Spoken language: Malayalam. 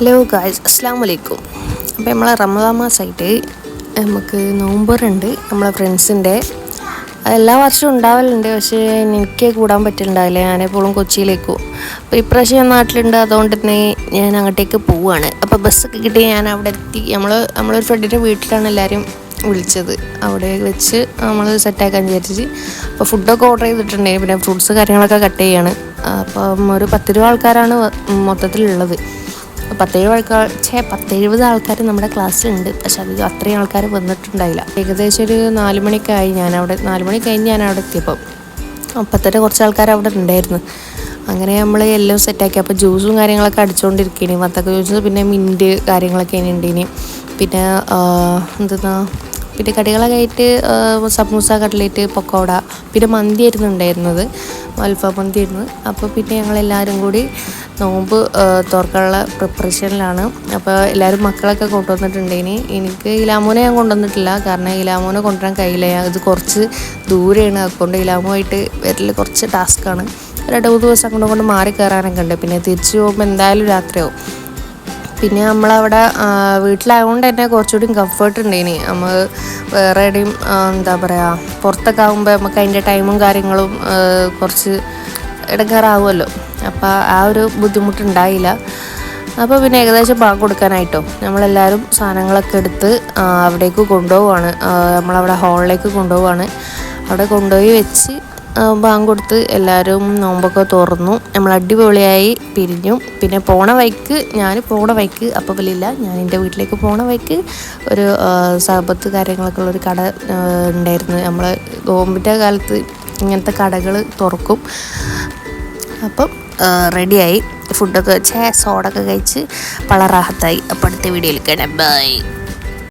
ഹലോ ഗായ്സ് അസ്സാം വലൈക്കും അപ്പോൾ നമ്മളെ റമദാ മാസമായിട്ട് നമുക്ക് നോമ്പറുണ്ട് നമ്മളെ ഫ്രണ്ട്സിന്റെ എല്ലാ വർഷവും ഉണ്ടാവലുണ്ട്. പക്ഷേ എനിക്ക് കൂടാൻ പറ്റുന്നുണ്ടാവില്ല ഞാനെപ്പോഴും കൊച്ചിയിലേക്ക്. പോകും അപ്പോൾ ഇപ്രാവശ്യം ഞാൻ നാട്ടിലുണ്ട്. അതുകൊണ്ട് തന്നെ ഞാൻ അങ്ങോട്ടേക്ക് പോവുകയാണ് അപ്പോൾ ബസ്സൊക്കെ കിട്ടി ഞാൻ അവിടെ എത്തി. നമ്മൾ നമ്മളൊരു ഫ്രണ്ടിന്റെ വീട്ടിലാണ് എല്ലാവരും വിളിച്ചത്. അവിടെ വെച്ച് നമ്മൾ സെറ്റാക്കാൻ വിചാരിച്ച്. അപ്പോൾ ഫുഡൊക്കെ ഓർഡർ ചെയ്തിട്ടുണ്ടെങ്കിൽ പിന്നെ ഫ്രൂട്ട്സ് കാര്യങ്ങളൊക്കെ കട്ട് ചെയ്യാണ്. അപ്പം ഒരു പത്ത് രൂപ ആൾക്കാരാണ് മൊത്തത്തിലുള്ളത്. പത്തേഴ് ആൾക്കാർ ഛേ പത്തെഴുപത് ആൾക്കാർ നമ്മുടെ ക്ലാസ്സിലുണ്ട്. പക്ഷെ അത് അത്രയും ആൾക്കാർ വന്നിട്ടുണ്ടായില്ല. ഏകദേശം ഒരു നാല് മണിക്കായി ഞാൻ അവിടെ നാല് മണി കഴിഞ്ഞ് ഞാൻ അവിടെ എത്തിയപ്പം. അപ്പം തന്നെ കുറച്ച് ആൾക്കാർ അവിടെ ഉണ്ടായിരുന്നു. അങ്ങനെ നമ്മൾ എല്ലാം സെറ്റാക്കി അപ്പോൾ ജ്യൂസും കാര്യങ്ങളൊക്കെ അടിച്ചുകൊണ്ടിരിക്കുകയാണ് വത്തക്ക ജ്യൂസ് പിന്നെ മിന്റ് കാര്യങ്ങളൊക്കെ ഇനി ഉണ്ട് ഇനി. പിന്നെ എന്തെന്നാ? പിന്നെ കടികളൊക്കെ ആയിട്ട് സമൂസ കട്ട്ലേറ്റ് പക്കോട പിന്നെ മന്തി ആയിരുന്നു ഉണ്ടായിരുന്നത്. അൽഫാം മന്തി ആയിരുന്നു അപ്പോൾ പിന്നെ ഞങ്ങളെല്ലാവരും കൂടി നോമ്പ് തുറക്കാനുള്ള പ്രിപ്പറേഷനിലാണ്. അപ്പോൾ എല്ലാവരും മക്കളൊക്കെ കൊണ്ടുവന്നിട്ടുണ്ടേനി എനിക്ക് ഇലാമോനെ ഞാൻ കൊണ്ടുവന്നിട്ടില്ല. കാരണം ഇലാമോനെ കൊണ്ടുവരാൻ കഴിയില്ല. ഇത് കുറച്ച് ദൂരെയാണ്. അതുകൊണ്ട് ഇലാമുമായിട്ട് വരൽ കുറച്ച് ടാസ്ക്കാണ്. രണ്ട് മൂന്ന് ദിവസം അങ്ങോട്ട് കൊണ്ട് മാറി കയറാനൊക്കെ ഉണ്ട്. പിന്നെ തിരിച്ചു പോകുമ്പോൾ എന്തായാലും രാത്രിയാവും. പിന്നെ നമ്മളവിടെ വീട്ടിലായതുകൊണ്ട് തന്നെ കുറച്ചുകൂടി കംഫർട്ട് ഇനി നമ്മൾ വേറെ എവിടെയും എന്താ പറയുക പുറത്തൊക്കെ ആകുമ്പോൾ നമുക്ക് അതിന്റെ ടൈമും കാര്യങ്ങളും കുറച്ച് ഇടങ്ങാറാവുമല്ലോ അപ്പോൾ ആ ഒരു ബുദ്ധിമുട്ടുണ്ടായില്ല. അപ്പോൾ പിന്നെ ഏകദേശം ബാങ്ക് കൊടുക്കാനായിട്ടോ. നമ്മളെല്ലാവരും സാധനങ്ങളൊക്കെ എടുത്ത് അവിടേക്ക് കൊണ്ടുപോവാണ്. നമ്മളവിടെ ഹാളിലേക്ക് കൊണ്ടുപോവാണ്. അവിടെ കൊണ്ടുപോയി വെച്ച് ബാങ്ക് കൊടുത്ത് എല്ലാവരും നോമ്പൊക്കെ തുറന്നു. നമ്മൾ അടിപൊളിയായി പിരിഞ്ഞു. പിന്നെ പോണ വൈക്ക് ഞാൻ പോണ വൈക്ക് അപ്പോൾ വലിയില്ല ഞാൻ എന്റെ വീട്ടിലേക്ക് പോണ വൈക്ക് ഒരു സമ്പത്ത് കാര്യങ്ങളൊക്കെ ഉള്ളൊരു കട ഉണ്ടായിരുന്നു. നമ്മൾ നോമ്പിന്റെ കാലത്ത് ഇങ്ങനത്തെ കടകൾ തുറക്കും. അപ്പം റെഡിയായി. ഫുഡൊക്കെ വെച്ച് സോഡൊക്കെ കഴിച്ച് വളരെ റാഹത്തായി അപ്പോൾ അടുത്ത വീഡിയോയിൽ കാണാം. ബൈ.